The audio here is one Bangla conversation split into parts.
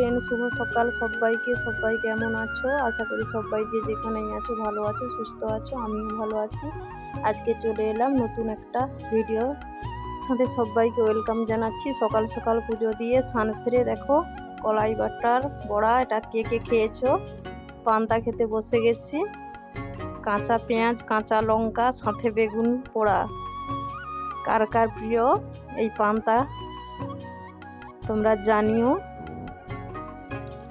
ফ্রেন্ড শুভ সকাল সবাইকে, সবাই কেমন আছো? আশা করি সবাই যে যেখানেই আছো ভালো আছো, সুস্থ আছো, আমিও ভালো আছি। আজকে চলে এলাম নতুন একটা ভিডিও সাথে। সবাইকে ওয়েলকাম জানাচ্ছি। সকাল সকাল পুজো দিয়ে সানসেরে দেখো, কলাই বাটার বড়া, এটা কে কে খেয়েছো? পান্তা খেতে বসে গেছি। কাঁচা পেঁয়াজ, কাঁচা লঙ্কা, সাথে বেগুন পোড়া। কার কার প্রিয় এই পান্তা? তোমরা জানিও।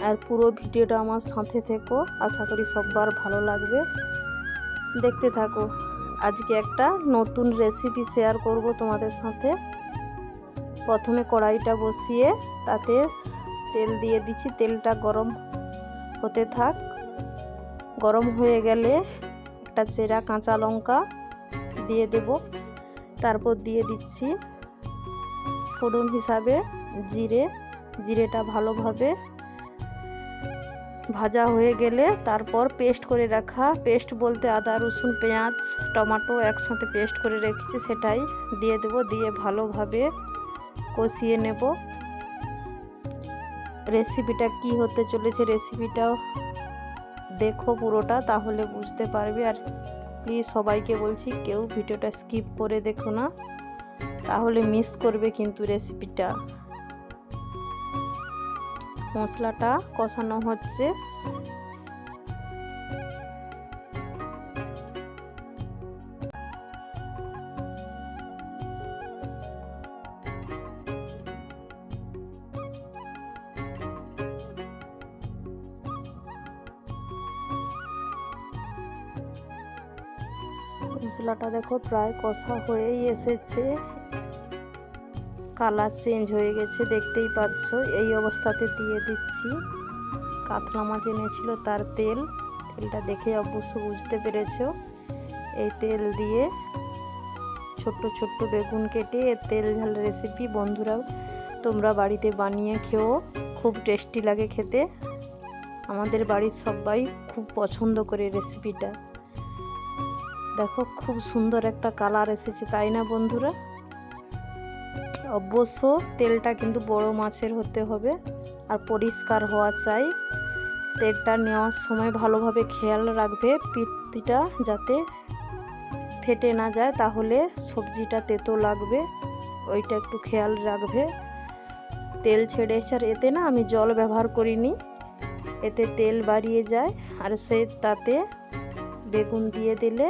আর পুরো ভিডিওটা আমার সাথে থেকো। আশা করি সববার ভালো লাগবে। দেখতে থাকো। আজকে একটা নতুন রেসিপি শেয়ার করব তোমাদের সাথে। প্রথমে কড়াইটা বসিয়ে তাতে তেল দিয়ে দিচ্ছি। তেলটা গরম হতে থাক। গরম হয়ে গেলে একটা চেরা কাঁচা লঙ্কা দিয়ে দেব। তারপর দিয়ে দিচ্ছি ফোড়ন হিসাবে জিরে। জিরেটা ভালোভাবে ভাজা হয়ে গেলে তারপর পেস্ট করে রাখা, পেস্ট বলতে আদা, রসুন, পেঁয়াজ, টমেটো একসাথে পেস্ট করে রেখেছি, সেটাই দিয়ে দেব, দিয়ে ভালোভাবে কষিয়ে নেব। রেসিপিটা কি হতে চলেছে রেসিপিটা দেখো পুরোটা, তাহলে বুঝতে পারবে। আর প্লিজ সবাইকে বলছি, কেউ ভিডিওটা স্কিপ করে দেখো না। তাহলে মিস করবে কিন্তু রেসিপিটা। মশলাটা কষানো হচ্ছে। মশলাটা দেখো প্রায় কষা হয়েই এসেছে। কালার চেঞ্জ হয়ে গেছে, দেখতেই পাচ্ছ। এই অবস্থাতে দিয়ে দিচ্ছি। কাতলা মাছ এনেছিল তার তেল। তেলটা দেখে অবশ্য বুঝতে পেরেছ। এই তেল দিয়ে ছোট্ট ছোট্ট বেগুন কেটে তেল ঝাল রেসিপি বন্ধুরা তোমরা বাড়িতে বানিয়ে খেও। খুব টেস্টি লাগে খেতে। আমাদের বাড়ির সবাই খুব পছন্দ করে রেসিপিটা দেখো, খুব সুন্দর একটা কালার এসেছে, তাই না বন্ধুরা? অবশ্য তেলটা কিন্তু বড় মাছের হতে হবে আর পরিষ্কার হওয়া চাই। তেলটা নেওয়ার সময় ভালোভাবে খেয়াল রাখবে, পিত্তিটা যাতে ফেটে না যায়, তাহলে সবজিটা তেতো লাগবে, ওইটা একটু খেয়াল রাখবে। তেল ছেড়ে আর এতে না আমি জল ব্যবহার করিনি, এতে তেল বাড়িয়ে যায় আর সে তাতে বেগুন দিয়ে দিলে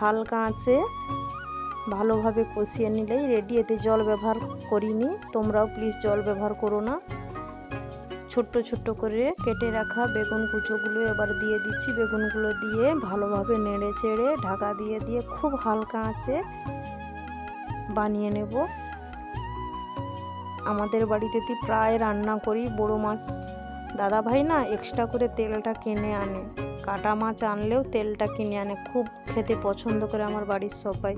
হালকা আঁচে ভালোভাবে কষিয়ে নিলেই রেডি এতে জল ব্যবহার করিনি। তোমরাও প্লিজ জল ব্যবহার করো না। ছোট্ট ছোট্ট করে কেটে রাখা বেগুন কুচোগুলো এবার দিয়ে দিচ্ছি। বেগুনগুলো দিয়ে ভালোভাবে নেড়ে চেড়ে ঢাকা দিয়ে দিয়ে খুব হালকা আঁচে বানিয়ে নেব। আমাদের বাড়িতে তুই প্রায় রান্না করি। বড়ো মাছ দাদা ভাই না এক্সট্রা করে তেলটা কিনে আনে। কাটা মাছ আনলেও তেলটা কিনে আনে। খুব খেতে পছন্দ করে আমার বাড়ির সবাই।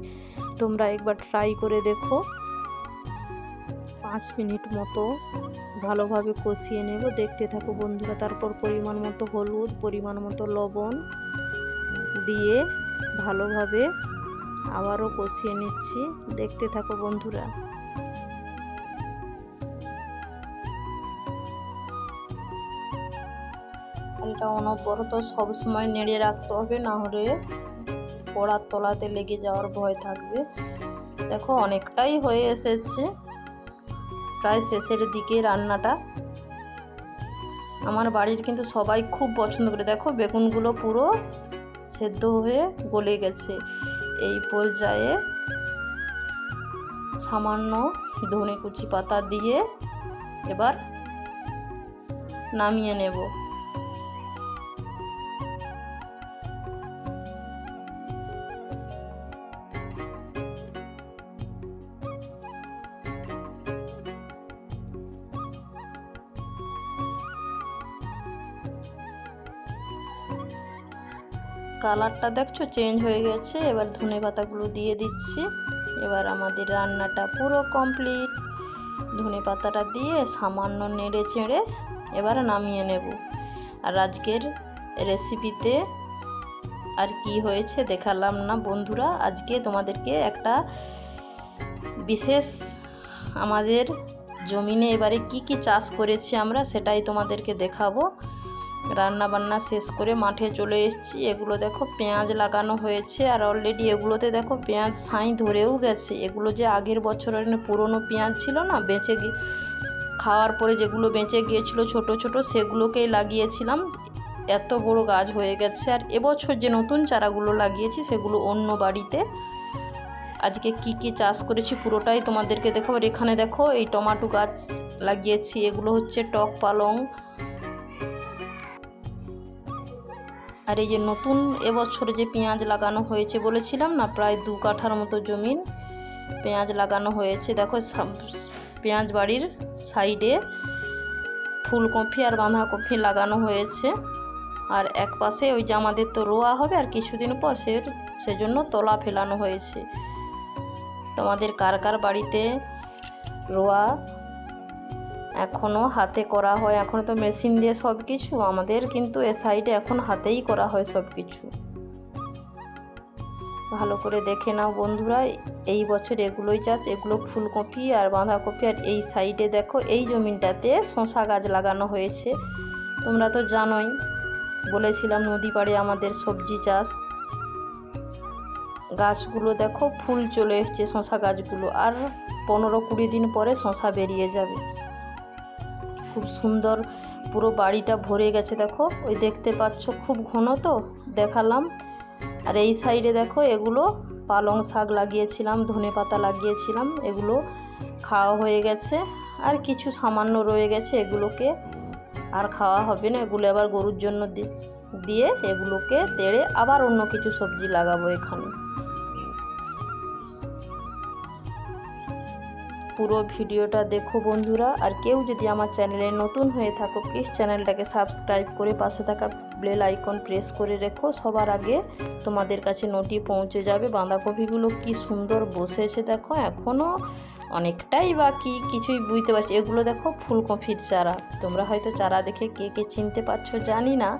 তোমরা একবার ট্রাই করে দেখো। পাঁচ মিনিট মতো ভালোভাবে কষিয়ে নেব। দেখতে থাকো বন্ধুরা, তারপর পরিমাণ মতো হলুদ, পরিমাণ মতো লবণ দিয়ে ভালোভাবে আবারও কষিয়ে নিচ্ছি। দেখতে থাকো বন্ধুরা। এটা অনবরত সবসময় নেড়ে রাখতে হবে, না হলে পড়ার তলাতে লেগে যাওয়ার ভয় থাকবে। দেখো, অনেকটাই হয়ে এসেছে। প্রায় শেষের দিকে রান্নাটা। আমার বাড়ির কিন্তু সবাই খুব পছন্দ করে। দেখো, বেগুনগুলো পুরো সেদ্ধ হয়ে গলে গেছে। এই পর্যায়ে সামান্য ধনে কুচি পাতা দিয়ে এবার নামিয়ে নেব। কালারটা দেখছ? চেঞ্জ হয়ে গেছে। এবার ধনে পাতাগুলো দিয়ে দিচ্ছি। এবার আমাদের রান্নাটা পুরো কমপ্লিট ধনে পাতাটা দিয়ে সামান্য নেড়ে চেড়ে এবার নামিয়ে নেব। আর আজকের রেসিপিতে আর কি হয়েছে দেখালাম না বন্ধুরা। আজকে তোমাদেরকে একটা বিশেষ আমাদের জমিনে এবারে কি কি চাষ করেছি আমরা সেটাই তোমাদেরকে দেখাবো। রান্না বান্না শেষ করে মাঠে চলে এসেছি। এগুলো দেখো পেঁয়াজ লাগানো হয়েছে আর অলরেডি এগুলোতে দেখো পেঁয়াজ ছাই ধরেও গেছে। এগুলো যে আগের বছরের পুরনো পেঁয়াজ ছিল না, বেঁচে খাওয়ার পরে যেগুলো বেঁচে গিয়েছিল ছোট ছোট সেগুলোকেই লাগিয়েছিলাম। এত বড় গাছ হয়ে গেছে আর এবছর যে নতুন চারাগুলো লাগিয়েছি সেগুলো অন্য বাড়িতে। আজকে কি কি চাষ করেছি পুরোটাই তোমাদেরকে দেখাবো। আর এখানে দেখো এই টমাটো গাছ লাগিয়েছি, এগুলো হচ্ছে টক পালং আর এই যে নতুন এবছর যে পেঁয়াজ লাগানো হয়েছে বলেছিলাম না, প্রায় দু কাঠার মতো জমিন পেঁয়াজ লাগানো হয়েছে। দেখো পেঁয়াজ বাড়ির সাইডে ফুলকপি আর বাঁধাকপি লাগানো হয়েছে। আর এক পাশে ওই যে আমাদের তো রোয়া হবে আর কিছুদিন পর সে, সেজন্য তলা ফেলানো হয়েছে। তোমাদের কার কার বাড়িতে রোয়া এখনও হাতে করা হয়। এখন তো মেশিন দিয়ে সব কিছু আমাদের কিন্তু এ সাইডে এখন হাতেই করা হয় সব কিছু ভালো করে দেখে নাও বন্ধুরা, এই বছর এগুলোই চাষ, এগুলো ফুলকপি আর বাঁধাকপি আর এই সাইডে দেখো, এই জমিনটাতে শশা গাছ লাগানো হয়েছে। তোমরা তো জানোই, বলেছিলাম নদী পাড়ে আমাদের সবজি চাষ। গাছগুলো দেখো, ফুল চলে এসছে শশা গাছগুলো। আর পনেরো কুড়ি দিন পরে শশা বেরিয়ে যাবে। খুব সুন্দর পুরো বাড়িটা ভরে গেছে, দেখো। ওই দেখতে পাচ্ছ খুব ঘন তো, দেখালাম। আর এই সাইডে দেখো, এগুলো পালং শাক লাগিয়েছিলাম, ধনে পাতা লাগিয়েছিলাম, এগুলো খাওয়া হয়ে গেছে। আর কিছু সামান্য রয়ে গেছে এগুলোকে, আর খাওয়া হবে না। এগুলো আবার গরুর জন্য দিয়ে এগুলোকে তেড়ে আবার অন্য কিছু সবজি লাগাবো এখানে। পুরো ভিডিওটা দেখো বন্ধুরা। আর কেউ যদি আমার চ্যানেলে নতুন হয়ে থাকো প্লিজ চ্যানেলটাকে সাবস্ক্রাইব করে পাশে থাকা বেল আইকন প্রেস করে রেখো। সবার আগে তোমাদের কাছে নোটি পৌঁছে যাবে বাঁধাকপিগুলো কি সুন্দর বসেছে দেখো। এখনও অনেকটাই বাকি, কিছুই বুঝতে পারছি এগুলো দেখো ফুলকপির চারা। তোমরা হয়তো চারা দেখে কে কে চিনতে পারছ জানি না।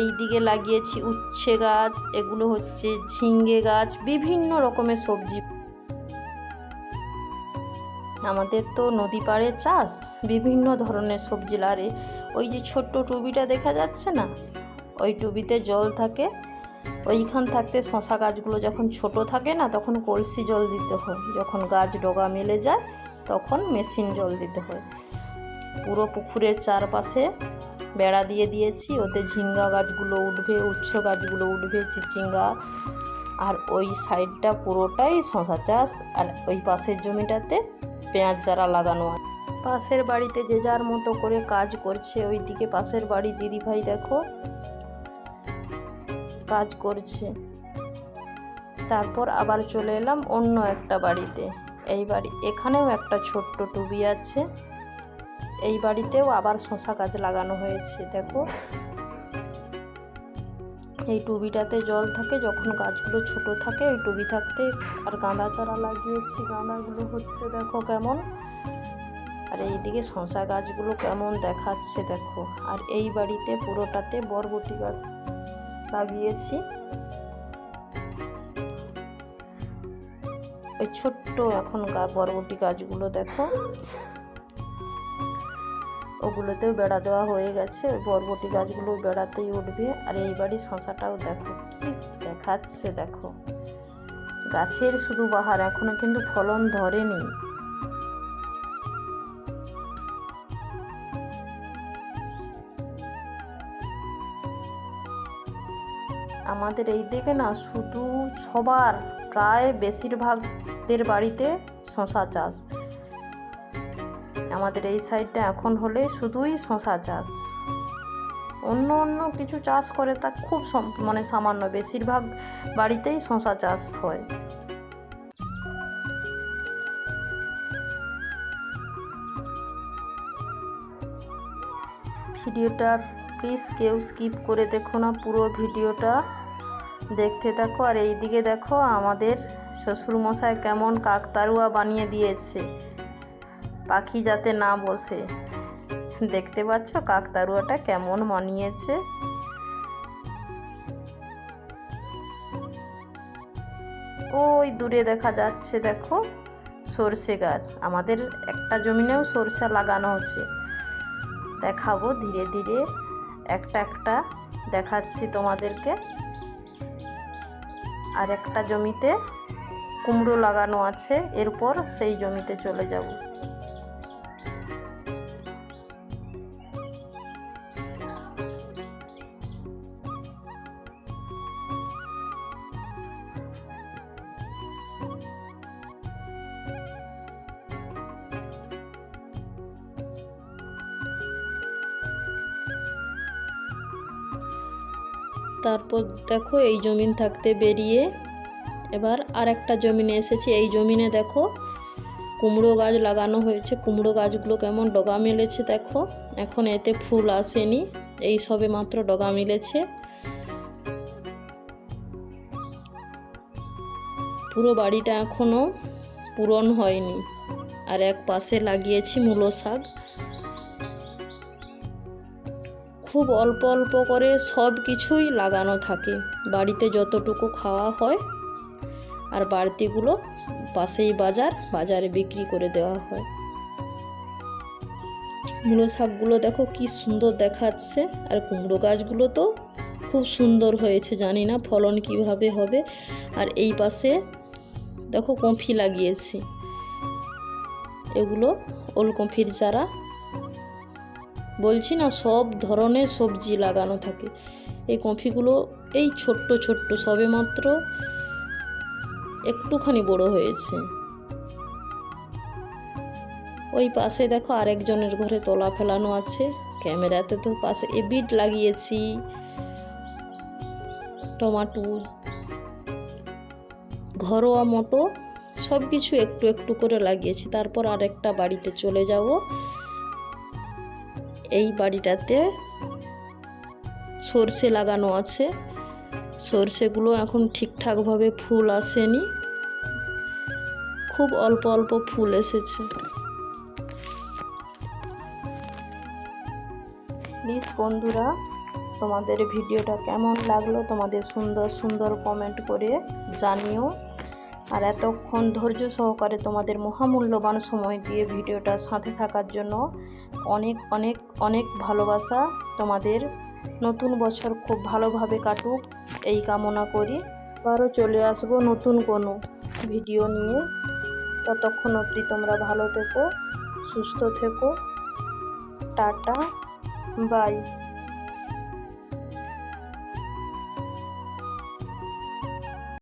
এই দিকে লাগিয়েছি উচ্ছে গাছ, এগুলো হচ্ছে ঝিঙ্গে গাছ, বিভিন্ন রকমের সবজি। আমাদের তো নদী পাড়ে চাষ, বিভিন্ন ধরনের সবজি লারে ওই যে ছোট্ট টুবিটা দেখা যাচ্ছে না? ওই টুবিতে জল থাকে, ওইখান থাকতে শশা গাছগুলো যখন ছোট থাকে না, তখন কলসি জল দিতে হয়। যখন গাছ ডগা মেলে যায়, তখন মেশিন জল দিতে হয়। পুরো পুকুরের চারপাশে বেড়া দিয়ে দিয়েছি, ওতে ঝিঙ্গা গাছগুলো উঠবে, উচ্ছ গাছগুলো উঠবে, চিচিঙ্গা। আর ওই সাইডটা পুরোটাই শশা চাষ, আর ওই পাশের জমিটাতে পেঁয়াজ চারা লাগানো আছে পাশের বাড়িতে যে যার মতো করে কাজ করছে ওই দিকে পাশের বাড়ি দিদিভাই দেখো, কাজ করছে। তারপর আবার চলে এলাম অন্য একটা বাড়িতে। এই বাড়ি, এখানেও একটা ছোট্ট টুবি আছে। এই বাড়িতেও আবার শশা গাছ লাগানো হয়েছে, দেখো। এই টুবিটাতে জল থাকে, যখন গাছগুলো ছোট থাকে, ওই টুবি থাকতে আর গাঁদা চারা লাগিয়েছি, গাঁদাগুলো হচ্ছে দেখো কেমন। আর এইদিকে শশা গাছগুলো কেমন দেখাচ্ছে, দেখো। আর এই বাড়িতে পুরোটাতে বরবটি গাছ লাগিয়েছি। ওই ছোট্ট এখন বরবটি গাছগুলো দেখো। ওগুলোতেও বেড়া দেওয়া হয়ে গেছে। বরবটি গাছগুলো বেড়াতেই উঠবে। আর এই বাড়ির শশাটাও দেখো, কি দেখাচ্ছে দেখো। গাছের শুধু বাহার, এখনও কিন্তু ফলন ধরেনি। আমাদের এই দিকে না শুধু সবার, প্রায় বেশিরভাগদের বাড়িতে শশা চাষ। আমাদের এই সাইডটা এখন হলে শুধুই শশা চাষ। অন্য অন্য কিছু চাষ করে তা খুব মানে সামান্য, বেশিরভাগ বাড়িতেই শশা চাষ হয়। ভিডিওটা প্লিজ কেউ স্কিপ করে দেখো না, পুরো ভিডিওটা দেখতে থাকো। আর এইদিকে দেখো আমাদের শ্বশুরমশাই কেমন কাকতারুয়া বানিয়ে দিয়েছে। পাখি যাতে না বসে। দেখতে পাচ্ছ কাকতারুয়াটা কেমন মানিয়েছে। ওই দূরে দেখা যাচ্ছে দেখো সর্ষে গাছ। আমাদের একটা জমিনেও সরষে লাগানো হচ্ছে। দেখাবো ধীরে ধীরে একটা একটা দেখাচ্ছি তোমাদেরকে। আর একটা জমিতে কুমড়ো লাগানো আছে, এরপর সেই জমিতে চলে যাব। তারপর দেখো এই জমিন থাকতে বেরিয়ে এবার আর একটা জমিনে এসেছি। এই জমিনে দেখো কুমড়ো গাছ লাগানো হয়েছে। কুমড়ো গাছগুলো কেমন ডগা মেলেছে দেখো। এখন এতে ফুল আসেনি। এই সবে মাত্র ডগা মিলেছে। পুরো বাড়িটা এখনও পূরণ হয়নি। আর এক পাশে লাগিয়েছি মূলো শাক। খুব অল্প অল্প করে সব কিছুই লাগানো থাকে। বাড়িতে যতটুকু খাওয়া হয় আর বাড়তিগুলো পাশেই বাজার, বাজারে বিক্রি করে দেওয়া হয়। মূলো শাকগুলো দেখো কি সুন্দর দেখাচ্ছে আর কুমড়ো গাছগুলো তো খুব সুন্দর হয়েছে, জানি না ফলন কীভাবে হবে। আর এই পাশে দেখো কফি লাগিয়েছি। এগুলো ওলকফির চারা বলছি না, সব ধরনের সবজি লাগানো থাকে। এই কফিগুলো এই ছোট্ট ছোট্ট সবে মাত্র একটুখানি বড় হয়েছে। ওই পাশে দেখো আরেকজনের ঘরে তোলা ফেলানো আছে, ক্যামেরাতে তো পাশে এ বিট লাগিয়েছি, টমাটো, ঘরোয়া মতো সব কিছু একটু একটু করে লাগিয়েছি। তারপর আরেকটা বাড়িতে চলে যাব। এই বাড়িটাতে সর্ষে লাগানো আছে। সর্ষেগুলো এখন ঠিকঠাকভাবে ফুল আসেনি। খুব অল্প অল্প ফুল এসেছে। প্লিজ বন্ধুরা, তোমাদের ভিডিওটা কেমন লাগল তোমাদের সুন্দর সুন্দর কমেন্ট করে জানিও। আর এতক্ষণ ধৈর্য সহকারে তোমাদের মহামূল্যবান সময় দিয়ে ভিডিওটা সাথে থাকার জন্য অনেক অনেক অনেক ভালোবাসা তোমাদের। নতুন বছর খুব ভালোভাবে কাটুক, এই কামনা করি। আবারও চলে আসব নতুন কোনো ভিডিও নিয়ে। ততক্ষণ অবধি তোমরা ভালো থেকো, সুস্থ থেকো। Tata, bye.